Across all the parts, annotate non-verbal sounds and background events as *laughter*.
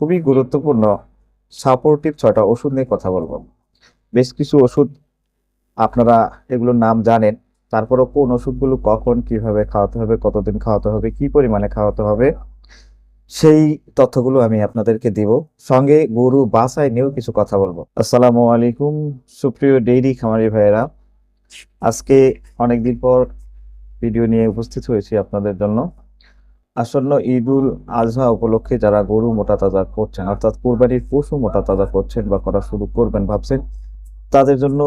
খুবই গুরুত্বপূর্ণ সাপোর্টিভ ছয়টা ওষুধ নিয়ে কথা বলব। বেশ কিছু ওষুধ আপনারা এগুলোর নাম জানেন, তারপরও কোন ওষুধগুলো কখন কীভাবে খাওয়াতে হবে, কতদিন খাওয়াতে হবে, কি পরিমাণে খাওয়াতে হবে, সেই তথ্যগুলো আমি আপনাদেরকে দিব। সঙ্গে গরু বাসায় নিয়েও কিছু কথা বলব। আসসালামু আলাইকুম, সুপ্রিয় ডেইরি খামারি ভাইয়েরা। আজকে অনেকদিন পর ভিডিও নিয়ে উপস্থিত হয়েছি আপনাদের জন্য। আসন্ন ঈদুল আজহা উপলক্ষে যারা গরু মোটা তাজা করছেন, অর্থাৎ কোরবানির পশু মোটা তাজা করছেন বা করা শুরু করবেন ভাবছেন, তাদের জন্য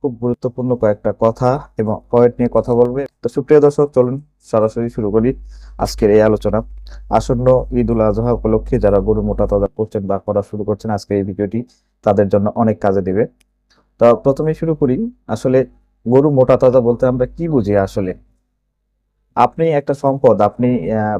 খুব গুরুত্বপূর্ণ কয়েকটা কথা এবং পয়েন্ট নিয়ে কথা বলবে। তো সুপ্রিয় দর্শক, চলুন সরাসরি শুরু করি আজকের এই আলোচনা। আসন্ন ঈদুল আজহা উপলক্ষে যারা গরু মোটা তাজা করছেন বা করা শুরু করছেন আজকের এই ভিডিওটি তাদের জন্য অনেক কাজে দিবে। তো প্রথমে শুরু করি, আসলে গরু মোটা তাজা বলতে আমরা কি বুঝি আসলে? আপনি একটা সম্পদ আপনি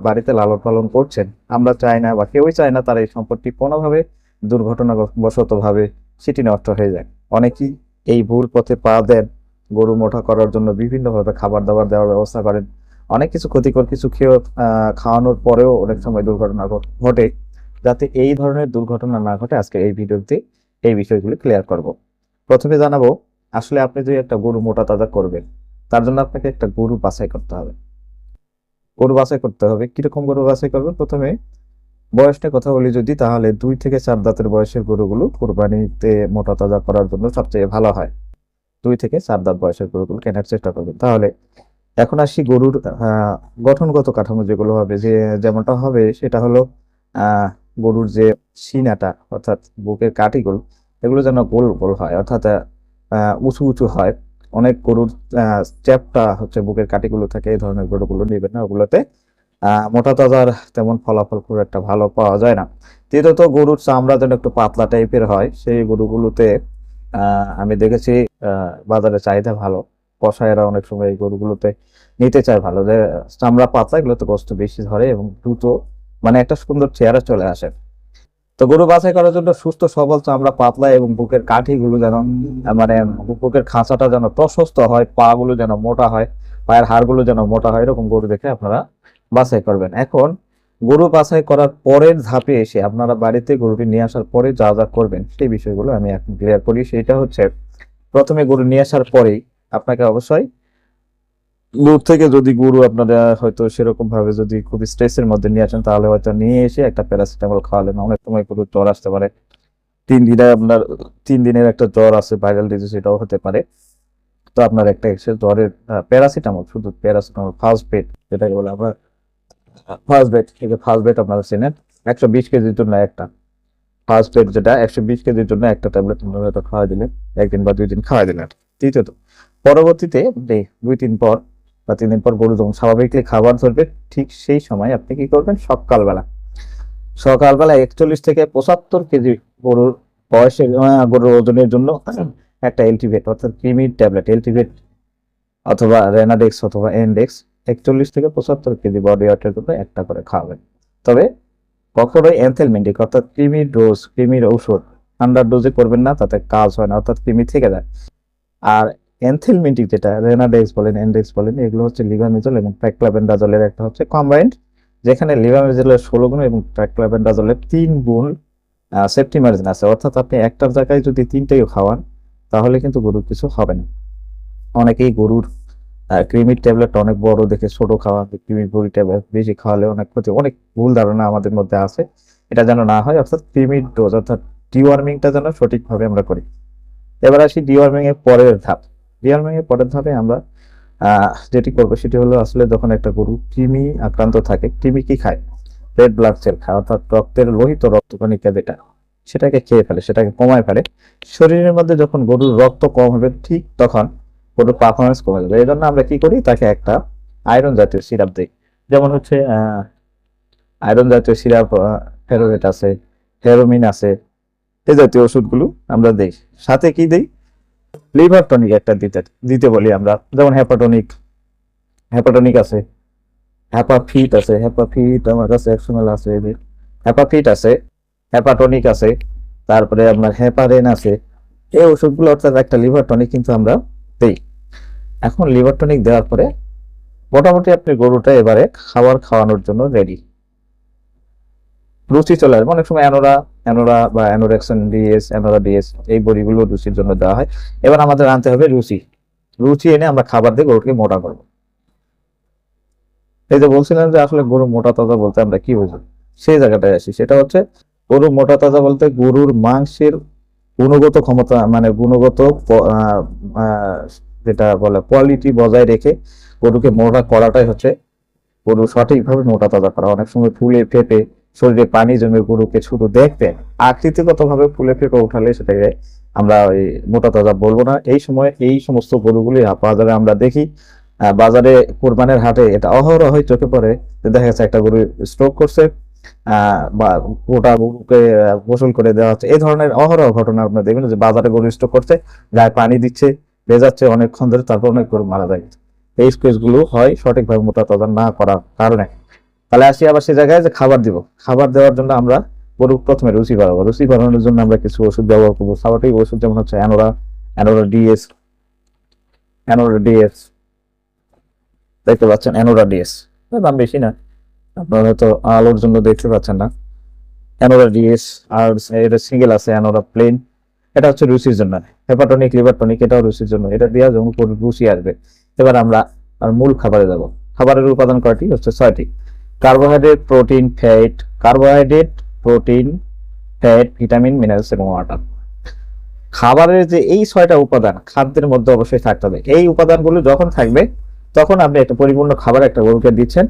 বাড়িতে লালন পালন করছেন, আমরা চাই না বা কেউই চায় না তার এই সম্পদটি কোনোভাবে দুর্ঘটনাবশত ভাবে সেটি নষ্ট হয়ে যায়। অনেকেই এই ভুল পথে পা দেন, গরু মোটা করার জন্য বিভিন্নভাবে খাবার দাবার দেওয়ার ব্যবস্থা করেন। অনেক কিছু ক্ষতিকর কিছু খেয়ে খাওয়ানোর পরেও অনেক সময় দুর্ঘটনা ঘটে। যাতে এই ধরনের দুর্ঘটনা না ঘটে, আজকে এই ভিডিওতে এই বিষয়গুলি ক্লিয়ার করব। প্রথমে জানাব, আসলে আপনি যদি একটা গরু মোটা তাজা করবেন, তার জন্য আপনাকে একটা গরু বাছাই করতে হবে। গরু বাছাই করতে হবে। কীরকম গরু বাছাই করবেন? প্রথমে বয়সটা কথা বলি যদি, তাহলে দুই থেকে চার দাঁতের বয়সের গরুগুলো কোরবানিতে মোটা তাজা করার জন্য সবচেয়ে ভালো হয়। দুই থেকে চার দাঁত বয়সের গরুগুলো কেনার চেষ্টা করবেন। তাহলে এখন আসি গরুর গঠনগত কাঠামো যেগুলো হবে। যে যেমনটা হবে, সেটা হলো গরুর যে সিনাটা, অর্থাৎ বুকের কাঠিগুলো এগুলো যেন গোল গোল হয়, অর্থাৎ উঁচু উঁচু হয়। অনেক গরুর চ্যাপটা হচ্ছে বুকের কাঠিগুলো থাকে, এই ধরনের গরুগুলো নেবেন না ওগুলোতে। মোটা তাজার তেমন ফলাফল খুব একটা ভালো পাওয়া যায় না। তৃতীয়ত গরুর চামড়া যেন একটু পাতলা টাইপের হয়, সেই গরুগুলোতে আমি দেখেছি বাজারে চাহিদা ভালো। কসাইরা অনেক সময় এই গরুগুলোতে নিতে চায় ভালো। যে চামড়া পাতলা, এগুলোতে গোস্ত বেশি ধরে এবং দ্রুত মানে একটা সুন্দর চেহারা চলে আসে। তো গরু বাছাই করার জন্য সুস্থ, সবল চামড়া, পাতলা এবং বুকের কাঠিগুলো যেন মানে বুকের খাঁচাটা যেন প্রশস্ত হয় পা গুলো যেন মোটা হয়, পায়ের হাড়গুলো যেন মোটা হয়, এরকম গরু দেখে আপনারা বাছাই করবেন। এখন গরু বাছাই করার পরের ধাপে এসে আপনারা বাড়িতে গরুটি নিয়ে আসার পরে যা যা করবেন সেই বিষয়গুলো আমি এখন ক্লিয়ার করি। সেটা হচ্ছে প্রথমে গরু নিয়ে আসার পরেই আপনাকে অবশ্যই দূর থেকে যদি গরু আপনারা হয়তো সেরকম ভাবে যদি খুব স্ট্রেসের মধ্যে নিয়ে আসেন, তাহলে হয়তো নিয়ে এসে একটা প্যারাসিটামল খাওয়ালেন। অনেক সময় গরু জ্বর আসতে পারে। তিন দিনে আপনার, তিন দিনের একটা জ্বর আছে ভাইরাল ডিজিজ এটাও হতে পারে। তো আপনার একটা এসে জ্বরের প্যারাসিটামল শুধু প্যারাসিটামল ফার্স্ট বেড যেটাকে বলে আমরা ফার্স্ট বেড থেকে ফার্স্ট বেড আপনারা চেনেন। একশো বিশ কেজির জন্য একটা। ফার্স্ট বেড যেটা, একশো বিশ কেজির জন্য একটা ট্যাবলেট আপনারা হয়তো খাওয়া দিলেন, একদিন বা দুই দিন খাওয়া দিলেন। তৃতীয়ত, পরবর্তীতে দুই তিন পর বা তিন দিন পর গরু যখন স্বাভাবিকলি খাবার ধরবে, ঠিক সেই সময় আপনি কি করবেন? সকালবেলা। সকালবেলা একচল্লিশ থেকে পঁচাত্তর কেজি গরুর বয়সের গরুর ওজনের জন্য *clears throat* একটা এলটিভেট অর্থাৎ ক্রিমির ট্যাবলেট এলটিভেট অথবা রেনাডেক্স অথবা এনডেক্স একচল্লিশ থেকে পঁচাত্তর কেজি বডি ওয়েটের জন্য একটা করে খাওয়াবেন। তবে কখনোই অ্যানথেলমেন্টিক অর্থাৎ ক্রিমির ডোজ ক্রিমির ঔষধ আন্ডার ডোজে করবেন না, তাতে কাজ হয় না, অর্থাৎ ক্রিমি থেকে যায়। আর অ্যানথেলমেন্টিক যেটা রেনাডেক্স বলেন এনডেক্স বলেন, এগুলো হচ্ছে লিভামেজল এবং ট্রাইক্লাবেন্ডাজলের একটা হচ্ছে কম্বাইন্ড যেখানে লিভামেজলের ষোলো গুণ এবং ট্রাইক্লাবেন্ডাজলের তিন গুণ সেফটি মার্জিন আছে। অর্থাৎ আপনি একটার জায়গায় যদি তিনটেও খাওয়ান, তাহলে কিন্তু গরুর কিছু হবে না। অনেকেই গরুর ক্রিমির ট্যাবলেট অনেক বড় দেখে ছোট খাওয়া ক্রিমির বড়ি ট্যাবলেট বেশি খাওয়ালে অনেক ক্ষতি, অনেক ভুল ধারণা আমাদের মধ্যে আছে। এটা যেন না হয়, অর্থাৎ ক্রিমির ডোজ অর্থাৎ ডিওয়ার্মিংটা যেন সঠিকভাবে আমরা করি। এবার আসি ডিওয়ার্মিং এর পরের ধাপ। ডিওয়ার্মিং এর পরের ধাপে আমরা যেটি করব সেটি হলো আসলে যখন একটা গরু কৃমি আক্রান্ত থাকে, কৃমি কি খায়? রেড ব্লাড সেল খায়, অর্থাৎ রক্তের লোহিত রক্তকণিকা যেটা, সেটাকে খেয়ে ফেলে, সেটাকে কমায় ফেলে। শরীরের মধ্যে যখন গরুর রক্ত কম হবে, ঠিক তখন গরুর পারফরমেন্স কমে যাবে। এই জন্য আমরা কি করি? তাকে একটা আয়রন জাতীয় সিরাপ দিই। যেমন হচ্ছে আয়রন জাতীয় সিরাপ ফেরোরেট আছে হেরোমিন আছে এই জাতীয় ওষুধগুলো আমরা দিই। সাথে কি দিই? লিভার টনিক একটা দিতে দিতে বলি আমরা। যেমন হ্যাপাটনিক হ্যাপাটনিক আছে হ্যাপাফিট আছে হ্যাপাফিট আমার কাছে একশো মেল আছে, এই যে। হ্যাপাফিট আছে হ্যাপাটনিক আছে, তারপরে আপনার হ্যাপারেন আছে, এই ওষুধগুলো অর্থাৎ একটা লিভার টনিক কিন্তু আমরা দিই। এখন লিভার টনিক দেওয়ার পরে মোটামুটি আপনি গরুটা এবারে খাবার খাওয়ানোর জন্য রেডি রুচি চলে আসবে অনেক সময় অ্যানোরা অ্যানোরা বা অ্যানোরেক্সন ডিএস, অ্যানোরা ডিএস এই বড়িগুলো রুচির জন্য দেওয়া হয়। এবার আমাদের আনতে হবে রুচি। রুচি এনে আমরা খাবার দিয়ে গরুকে মোটা করব। এই যে বলছিলাম যে আসলে গরু মোটা তাজা বলতে আমরা কি বুঝি? সেই জায়গাটায় আসি। সেটা হচ্ছে গরু মোটা তাজা বলতে গরুর মাংসের গুণগত ক্ষমতা মানে গুণগত যেটা বলে কোয়ালিটি বজায় রেখে গরুকে মোটা করাটাই হচ্ছে গরু সঠিকভাবে মোটা তাজা করা। অনেক সময় ফুলে ফেপে শরীরে পানি জমে গরুকে শুধু দেখতে আকৃতিগত ভাবে ফুলে ফেপে উঠালে সেটাকে আমরা ওই মোটা তাজা বলব না। এই সময় এই সমস্ত গরুগুলি বাজারে আমরা দেখি বাজারে কোরবানের হাটে এটা অহরহই চোখে পড়ে। দেখা যাচ্ছে একটা গরু স্ট্রোক করছে বা গোটা গরুকে গোসল করে দেওয়া হচ্ছে। এই ধরনের অহরহ ঘটনা আপনারা দেখবেন যে বাজারে গরু স্ট্রোক করছে, গায়ে পানি দিচ্ছে, ভেজাচ্ছে অনেকক্ষণ ধরে, তারপর অনেক গরু মারা যায়। এই গুলো হয় সঠিকভাবে মোটা তাজা না করার কারণে। তাহলে আসি আবার সে জায়গায় যে খাবার দিব। খাবার দেওয়ার জন্য আমরা গরু প্রথমে রুচি বাড়াবো রুচি বাড়ানোর জন্য আমরা কিছু ওষুধ ব্যবহার করব। খাবারটি ওষুধ যেমন হচ্ছে Anora Anora DS Anora DS. দেখতে পাচ্ছেন, অ্যানোরা ডিএস। দাম বেশি না। আপনারা হয়তো আলোর জন্য দেখতে পাচ্ছেন না। অ্যানোরা ডিএস, আর এটা সিঙ্গেল আছে, অ্যানোরা প্লেন। এটা হচ্ছে রুচির জন্য। হেপাটনিক লিভার টনিক এটাও রুচির জন্য। এটা দেওয়া গরুর রুচি আসবে। এবার আমরা আর মূল খাবারে যাব। খাবারের উপাদান কয়টি? হচ্ছে ছয়টি। Carbohydrate, protein, fat. Carbohydrate, protein, fat, vitamin, minerals এবং ওয়াটার। খাবারের যে এই ছয়টা উপাদান, খাদ্যের মধ্যে অবশ্যই থাকতে হবে। এই উপাদানগুলো যখন থাকবে, তখন আপনি একটা পরিপূর্ণ খাবার, একটা গরুকে দিচ্ছেন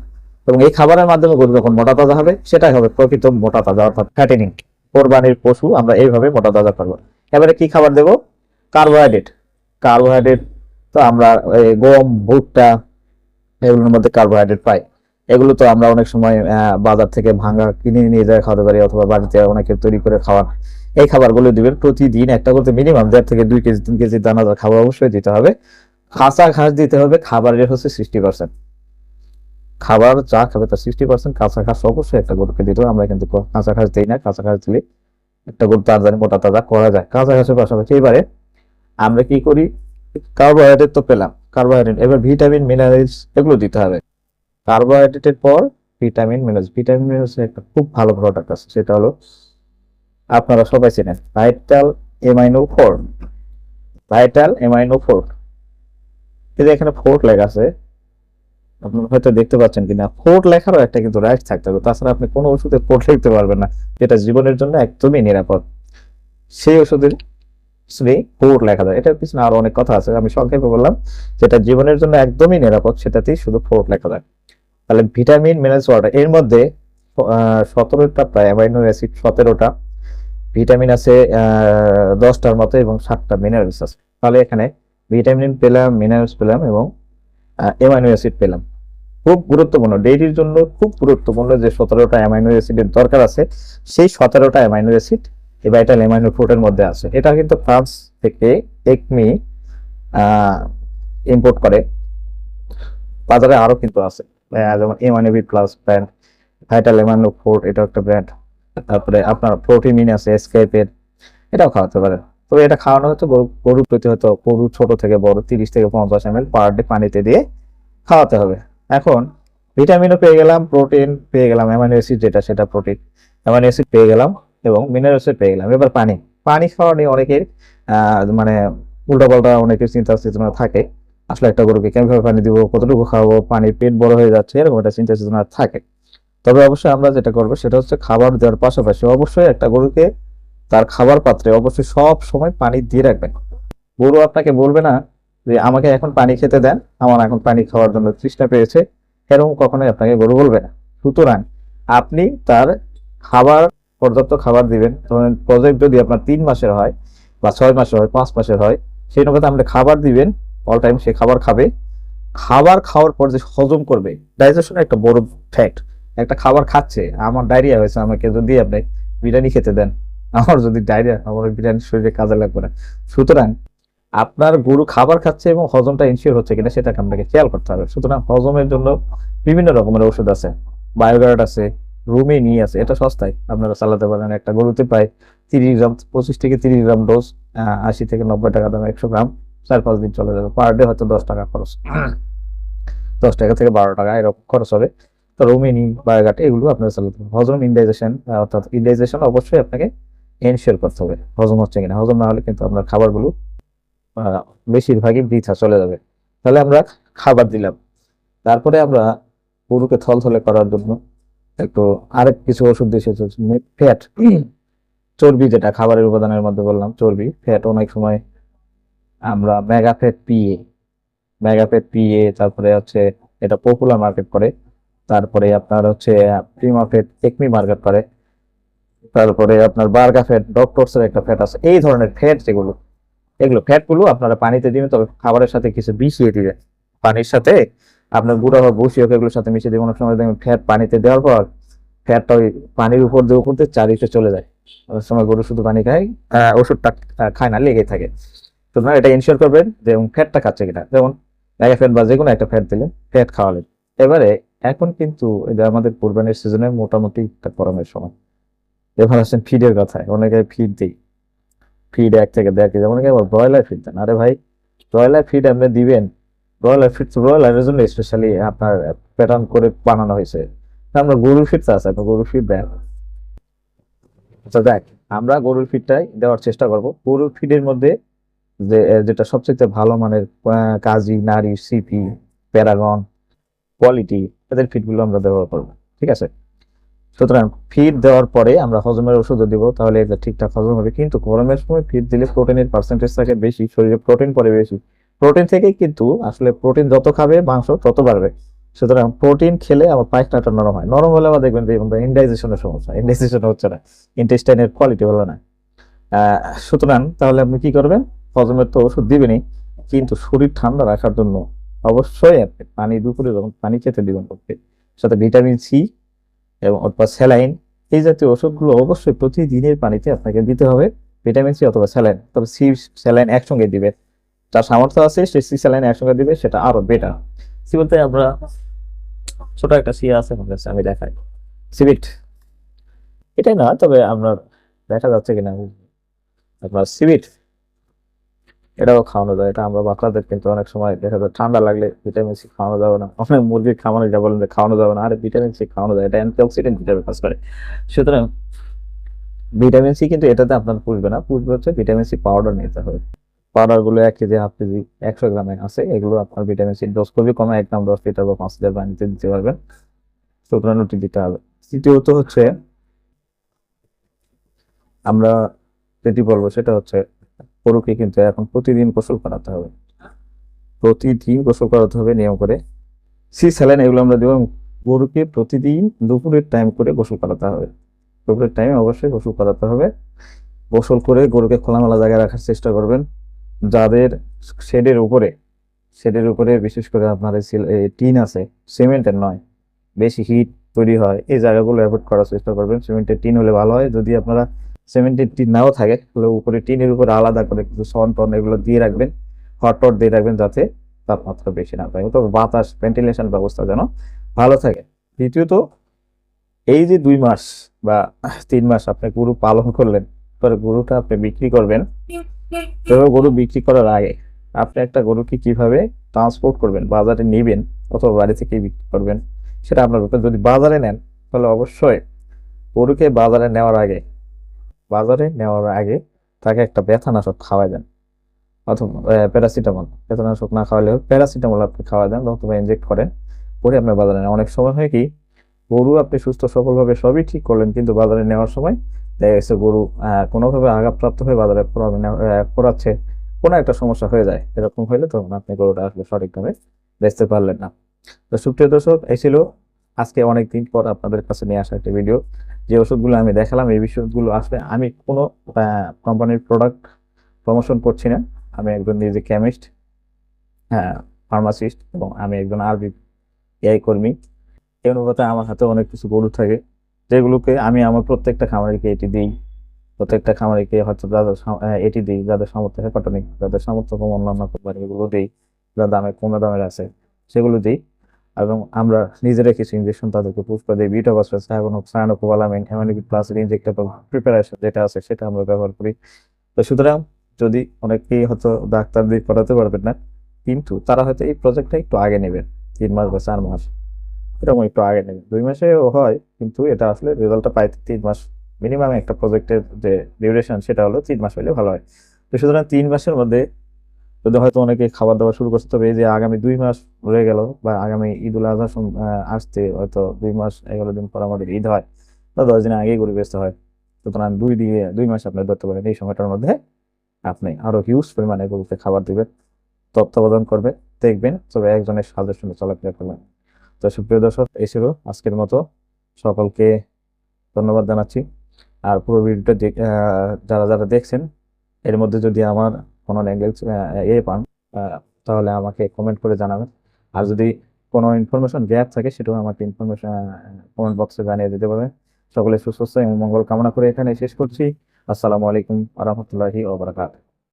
এবং এই খাবারের মাধ্যমে গরু যখন মোটা তাজা হবে, সেটাই হবে প্রকৃত মোটা তাজা, অর্থাৎ ফ্যাটেনিং কোরবানির পশু আমরা এইভাবে মোটা তাজা করব। এবারে কি খাবার দেব? কার্বোহাইড্রেট। কার্বোহাইড্রেট তো আমরা গম, ভুট্টা, এগুলোর মধ্যে কার্বোহাইড্রেট পাই। এগুলো তো আমরা অনেক সময় বাজার থেকে ভাঙা কিনে নিয়ে যায় খাওয়াতে পারি অথবা বাড়িতে অনেকে তৈরি করে খাওয়ান। এই খাবারগুলো দিবেন প্রতিদিন একটা করতে মিনিমাম দেড় থেকে দুই কেজি, তিন কেজি দানাদার খাবার অবশ্যই দিতে হবে। কাঁচা ঘাস দিতে হবে, খাবারের হচ্ছে সিক্সটি পার্সেন্ট খাবার যা খাবে তার সিক্সটি পার্সেন্ট কাঁচা ঘাস অবশ্যই একটা গরুকে দিতে হবে। আমরা কিন্তু কাঁচা ঘাস দিই না, কাঁচা ঘাস দিলে একটা গরু তাড়াতাড়ি মোটা তাজা করা যায়। কাঁচা ঘাসের পাশাপাশি এবারে আমরা কি করি? কার্বোহাইড্রেট তো পেলাম। কার্বোহাইড্রেট এবার ভিটামিন মিনারেলস এগুলো দিতে হবে। কার্বোহাইড্রেটের পর ভিটামিন মিনারেলস। ভিটামিন মিনারেলস একটা খুব ভালো প্রোডাক্ট আছে, সেটা হলো আপনারা সবাই চেনেন vital amino four. Vital amino four. এই যে এখানে ফোর্ট লেখা আছে, আপনারা হয়তো দেখতে পাচ্ছেন কিনা ফোর্ট লেখারও একটা কিন্তু রাইট থাকতে হবে। তাছাড়া আপনি কোনো ওষুধে ফোর্ট লিখতে পারবেন না। যেটা জীবনের জন্য একদমই নিরাপদ। সেই ওষুধের শ্রী ফোর লেখা যায়। এটার পিছনে আরও অনেক কথা আছে, আমি সংক্ষেপে বললাম, যেটা জীবনের জন্য একদমই নিরাপদ, সেটাতেই শুধু ফোর লেখা যায়। তাহলে ভিটামিন মিনারেলস ওয়াটার এর মধ্যে সতেরোটা, প্রায় অ্যামাইনো অ্যাসিড সতেরোটা, ভিটামিন আছে দশটার মতো এবং সাতটা মিনারেলস আছে। তাহলে এখানে ভিটামিন পেলাম মিনারেলস পেলাম এবং অ্যামাইনো অ্যাসিড পেলাম। খুব গুরুত্বপূর্ণ। ডেইরির জন্য খুব গুরুত্বপূর্ণ যে সতেরোটা অ্যামাইনো অ্যাসিডের দরকার আছে, সেই সতেরোটা অ্যামাইনো অ্যাসিড এই ভাইটাল অ্যামাইনো ফ্রুটের মধ্যে আছে। এটা কিন্তু ফ্রান্স থেকে একমি ইম্পোর্ট করে। বাজারে আরও কিন্তু আছে। যেমন এমাইনোভি plus brand vital amino fruit এটা একটা ব্র্যান্ড তারপরে আপনার প্রোটিমিন আছে এসকেপের এটাও খাওয়াতে পারেন। তবে এটা খাওয়ানো হচ্ছে গরু প্রতি হয়তো গরু ছোট থেকে বড়, তিরিশ থেকে পঞ্চাশ এম এল পার ডে পানিতে দিয়ে খাওয়াতে হবে। এখন ভিটামিনও পেয়ে গেলাম প্রোটিন পেয়ে গেলাম অ্যামাইনো অ্যাসিড যেটা, সেটা প্রোটিন অ্যামাইনো অ্যাসিড পেয়ে গেলাম এবং মিনারেলস পেয়ে গেলাম। এবার পানি পানি খাওয়া নিয়ে অনেকের মানে উল্টাপাল্টা অনেকের চিন্তা চেতনা থাকে। আসলে একটা গরুকে কেমন পানি দিব, কতটুকু খাওয়াবো, পানির পেট বড় হয়ে যাচ্ছে, এরকম একটা চিন্তা চেতনা থাকে। তবে অবশ্যই আমরা যেটা করব সেটা হচ্ছে খাবার দেওয়ার পাশাপাশি অবশ্যই একটা গরুকে তার খাবার পাত্রে অবশ্যই সব সময় পানি দিয়ে রাখবেন। গরু আপনাকে বলবে না যে, আমাকে এখন পানি খেতে দেন, আমার এখন পানি খাওয়ার জন্য তৃষ্ণা পেয়েছে। এরকম কখনোই আপনাকে গরু বলবে না। সুতরাং আপনি তার খাবার, পর্যাপ্ত খাবার দিবেন। ধরেন প্রজেক্ট যদি আপনার তিন মাসের হয় বা ছয় মাসের হয়, পাঁচ মাসের হয়, সেই অনুপাতে আপনি খাবার দিবেন। অল টাইম সে খাবার খাবে। খাবার খাওয়ার পর যে হজম করবে ডাইজেশন একটা বড় ফ্যাক্ট একটা খাবার খাচ্ছে, আমার ডায়রিয়া হয়েছে, আমাকে যদি আপনি বিরিয়ানি খেতে দেন। আমার যদি ডায়রিয়া আমার বিরিয়ানি শরীরে কাজে লাগবে না। সুতরাং আপনার গরু খাবার খাচ্ছে এবং হজমটা ইনশিওর হচ্ছে কিনা, সেটাকে আপনাকে খেয়াল করতে হবে। সুতরাং হজমের জন্য বিভিন্ন রকমের ওষুধ আছে। বায়োগার্ড আছে রুমে নিয়ে আছে, এটা সস্তায়। আপনারা চালাতে পারেন। একটা গরুতে প্রায় তিরিশ গ্রাম, পঁচিশ থেকে তিরিশ গ্রাম ডোজ আশি থেকে নব্বই টাকা দাম একশো গ্রাম। চার, পাঁচ দিন চলে যাবে। পার ডে হয়তো দশ টাকা খরচ। দশ টাকা থেকে বারো টাকা এরকম খরচ হবে। তো রোমিনি, বায়োগাট এগুলো আপনার চালাতে হবে হজম ইন্ডাইজেশন অর্থাৎ ইন্ডাইজেশন অবশ্যই আপনাকে এনশিওর করতে হবে। হজম হচ্ছে কিনা? হজম না হলে কিন্তু আপনার খাবারগুলো বেশিরভাগই বৃথা চলে যাবে। তাহলে আমরা খাবার দিলাম। তারপরে আমরা গরুকে থলথলে করার জন্য একটু আরেক কিছু ওষুধ দিয়েছে ফ্যাট চর্বি যেটা খাবারের উপাদানের মধ্যে বললাম, চর্বি ফ্যাট অনেক সময় আমরা mega fat P A mega fat P A তারপরে হচ্ছে এটা পপুলার মার্কেট করে, তারপরে আপনার হচ্ছে প্রিমা ফ্যাট একমি মার্কেট করে, তারপরে আপনার বার্গা ফ্যাট ডক্টরসের একটা ফ্যাট আছে, এই ধরনের ফ্যাট যেগুলো, এগুলো ফ্যাটগুলো আপনারা পানিতে দিবেন, তবে খাবারের সাথে কিছু মিশিয়ে দিবেন। পানির সাথে আপনার গুঁড়া বা বসি হোক, এগুলোর সাথে মিশিয়ে দিবেন। অনেক সময় দেখবেন ফ্যাট পানিতে দেওয়ার পর ফ্যাটটা ওই পানির উপর দিয়ে দিয়ে চারিশে চলে যায়। অনেক সময় গরু শুধু পানি খায় ওষুধটা খায় না লেগে থাকে। সুতরাং এটা ইনশিওর করবেন যে ফ্যাটটা খাচ্ছে কিনা। যেমন মেগা ফ্যাট বা যে কোনো একটা ফ্যাট দিলেন ফ্যাট খাওয়ালেন এবারে এখন কিন্তু যে আমাদের কোরবানির সিজনে মোটামুটি একটা গরমের সময়। এবার আসছেন ফিডের কথায়। অনেকে ফিড দিই। ফিড এক থেকে দেড় কেজি। অনেকে আবার ব্রয়লার ফিড দেন। আরে ভাই ব্রয়লার ফিড আপনি দিবেন। ব্রয়লার ফিড ব্রয়লারের জন্য স্পেশালি আপনার প্যাটার্ন করে বানানো হয়েছে। আমরা গরুর ফিড আছে আপনি গরুর ফিড দেন। আচ্ছা দেখ, আমরা গরুর ফিডটাই দেওয়ার চেষ্টা করব। গরুর ফিডের মধ্যে যে যেটা সবচেয়ে ভালো মানের কাজী, নারী সিপি প্যারাগন কোয়ালিটি এদের ফিডগুলো আমরা ব্যবহার করব, ঠিক আছে? সুতরাং ফিড দেওয়ার পরে আমরা হজমের ওষুধও দিব, তাহলে এটা ঠিকঠাক হজম হবে। কিন্তু গরমের সময় ফিড দিলে প্রোটিনের পার্সেন্টেজ থাকে বেশি, শরীরে প্রোটিন পরে বেশি। প্রোটিন থেকেই কিন্তু আসলে প্রোটিন যত খাবে, মাংস তত বাড়বে। সুতরাং প্রোটিন খেলে আমার পায়খানাটা নরম হয়। নরম হলে আবার দেখবেন যে ইনডাইজেশনের সমস্যা। ইনডাইজেশন হচ্ছে না। ইন্টেস্টাইনের কোয়ালিটি ভালো না। সুতরাং তাহলে আপনি কি করবেন? হজমের তো ওষুধ দিবে দিবেনই কিন্তু শরীর ঠান্ডা রাখার জন্য অবশ্যই আপনি পানি দুপুরে যখন পানি খেতে দিবেন করতে সাথে ভিটামিন সি এবং অথবা স্যালাইন এই জাতীয় ওষুধগুলো অবশ্যই প্রতিদিনের পানিতে আপনাকে দিতে হবে ভিটামিন সি অথবা স্যালাইন তবে সি স্যালাইন একসঙ্গে দিবে যার সামর্থ্য আছে সে সি স্যালাইন একসঙ্গে দিবে সেটা আরও বেটার সি বলতে আমরা ছোট একটা সি আছে আমার কাছে, আমি দেখাই। সিবিট এটাই না তবে আপনার দেখা যাচ্ছে কিনা আপনার সিবিট এটাও খাওয়ানো যায়। এটা আমরা বাচ্চাদের কিন্তু অনেক সময় দেখা যায় ঠান্ডা লাগলে ভিটামিন সি খাওয়ানো যাবে না। অনেক মুরগি খাওয়ানো যা বলেন খাওয়ানো যাবে না। আরে ভিটামিন সি খাওয়ানো যায়, এটা অ্যান্টিঅক্সিডেন্ট হিসেবে কাজ করে। সুতরাং ভিটামিন সি কিন্তু এটাতে আপনার পুষবে না। পুষবে হচ্ছে ভিটামিন সি পাউডার নিতে হবে। পাউডারগুলো এক কেজি হাফ কেজি, একশো গ্রামে আছে। এগুলো আপনার ভিটামিন সি ডোজ খুবই কমে এক গ্রাম, দশ লিটার বা পাঁচ লিটার পানিতে দিতে পারবেন। সুতরাং রুটি দিতে হবে। তৃতীয়ত হচ্ছে আমরা যেটি বলব সেটা হচ্ছে গরুকে কিন্তু এখন প্রতিদিন গোসল করাতে হবে। প্রতিদিন গোসল করাতে হবে, নিয়ম করে। সি স্যালাইন এগুলো আমরা দেবো গরুকে প্রতিদিন দুপুরের টাইম করে গোসল করাতে হবে। দুপুরের টাইমে অবশ্যই গোসল করাতে হবে। গোসল করে গরুকে খোলামেলা জায়গায় রাখার চেষ্টা করবেন। যাদের শেডের উপরে শেডের উপরে বিশেষ করে আপনার টিন আছে, সিমেন্টের নয়, বেশি হিট তৈরি হয়, এই জায়গাগুলো অ্যাভয়েড করার চেষ্টা করবেন। সিমেন্টের টিন হলে ভালো হয়। যদি আপনারা সিমেন্টের টিন নাও থাকে, তাহলে উপরে টিনের উপরে আলাদা করে কিছু সন টন এগুলো দিয়ে রাখবেন হট টট দিয়ে রাখবেন যাতে তাপমাত্রা বেশি না পায়। তবে বাতাস ভেন্টিলেশন ব্যবস্থা যেন ভালো থাকে। দ্বিতীয়ত, এই যে দুই মাস বা তিন মাস আপনি গরু পালন করলেন পরে গরুটা আপনি বিক্রি করবেন তবে গরু বিক্রি করার আগে আপনি একটা গরুকে কীভাবে ট্রান্সপোর্ট করবেন, বাজারে নেবেন, অথবা বাড়ি থেকে বিক্রি করবেন, সেটা আপনার যদি বাজারে নেন, তাহলে অবশ্যই গরুকে বাজারে নেওয়ার আগে বাজারে নেওয়ার আগে তাকে একটা ব্যথানাশক খাওয়াই দেন। অথবা প্যারাসিটামল। ব্যথানাশক না খাওয়ালেও প্যারাসিটামল আপনি খাওয়াই দেন অথবা ইনজেক্ট করেন, পরে আপনার বাজারে নেন অনেক সময় হয় কি, গরু আপনি সুস্থ সফলভাবে সবই ঠিক করলেন, কিন্তু বাজারে নেওয়ার সময় দেখা গেছে গরু কোনোভাবে আঘাতপ্রাপ্ত হয়ে বাজারে পড়াচ্ছে, কোনো একটা সমস্যা হয়ে যায়। এরকম হলে তখন আপনি গরুটা আসলে সঠিকভাবে বেচতে পারলেন না। তো সুপ্রিয় দর্শক, এই ছিল আজকে অনেক দিন পর আপনাদের কাছে নিয়ে আসা একটা ভিডিও যে ওষুধগুলো আমি দেখালাম, এই বিষয়গুলো আসলে আমি কোনো কোম্পানির প্রোডাক্ট প্রমোশন করছি না। আমি একজন নিজে কেমিস্ট হ্যাঁ ফার্মাসিস্ট এবং আমি একজন আরবি এআই কর্মী। এই অনুপাতে আমার হাতে অনেক কিছু গরু থাকে, যেগুলোকে আমি আমার প্রত্যেকটা খামারিকে এটি দিই। প্রত্যেকটা খামারিকে হয়তো যাদের এটি দিই যাদের সামর্থ্য হেপাটনিক যাদের সামর্থ্য কম অন্যান্য কোম্পানি এগুলো দিই, যা দামে কমে দামের আছে, সেগুলো দিই। এবং আমরা নিজেরা কিছু ইঞ্জেকশন তাদেরকে পুশ করে দিই। বিটা বাসফেট সায়ানোক সায়ানোকোবালামিন হেমানিক প্লাস ইনজেক্টেবল প্রিপারেশন যেটা আছে সেটা আমরা ব্যবহার করি। তো সুতরাং যদি অনেকেই হয়তো ডাক্তার দিয়ে করাতে পারবেন না, কিন্তু তারা হয়তো এই প্রজেক্টটা একটু আগে নেবেন, তিন মাস বা চার মাস। এরকম একটু আগে নেবে দুই মাসেও হয়, কিন্তু এটা আসলে রেজাল্টটা পাইতে তিন মাস মিনিমাম একটা প্রজেক্টের যে ডিউরেশন সেটা হলো তিন মাস হলে ভালো হয়। তো সুতরাং তিন মাসের মধ্যে যদি হয়তো অনেকে খাবার দাবার শুরু করতে হবে যে আগামী দুই মাস রয়ে গেল বা আগামী ঈদ উল আজহা আসতে হয়তো দুই মাস, এগারো দিন পর আমাদের ঈদ হয় বা দশ দিন আগেই গরু বেচতে হয়। সুতরাং দুই দিয়ে দুই মাস আপনি ধরতে পারেন, এই সময়টার মধ্যে আপনি আরও হিউজ পরিমাণে গরুকে খাবার দিবেন, তত্ত্বাবধান করবে দেখবেন, তবে একজনের সাজেশনে চলাফেরা করবেন। তো সুপ্রিয় দর্শক, এই ছিল আজকের মতো। সকলকে ধন্যবাদ জানাচ্ছি। আর পুরো ভিডিওটা যারা যারা দেখছেন, এর মধ্যে যদি আমার কোনো অ্যাঙ্গেল এ পান তাহলে আমাকে কমেন্ট করে জানাবেন। আর যদি কোনো ইনফরমেশন গ্যাপ থাকে, সেটাও আমাকে ইনফরমেশন কমেন্ট বক্সে জানিয়ে দিতে পারবেন। সকলে সুস্বাস্থ্য এবং মঙ্গল কামনা করে এখানে শেষ করছি। আসসালামু আলাইকুম আহমতুল্লাহি ওবরাকাত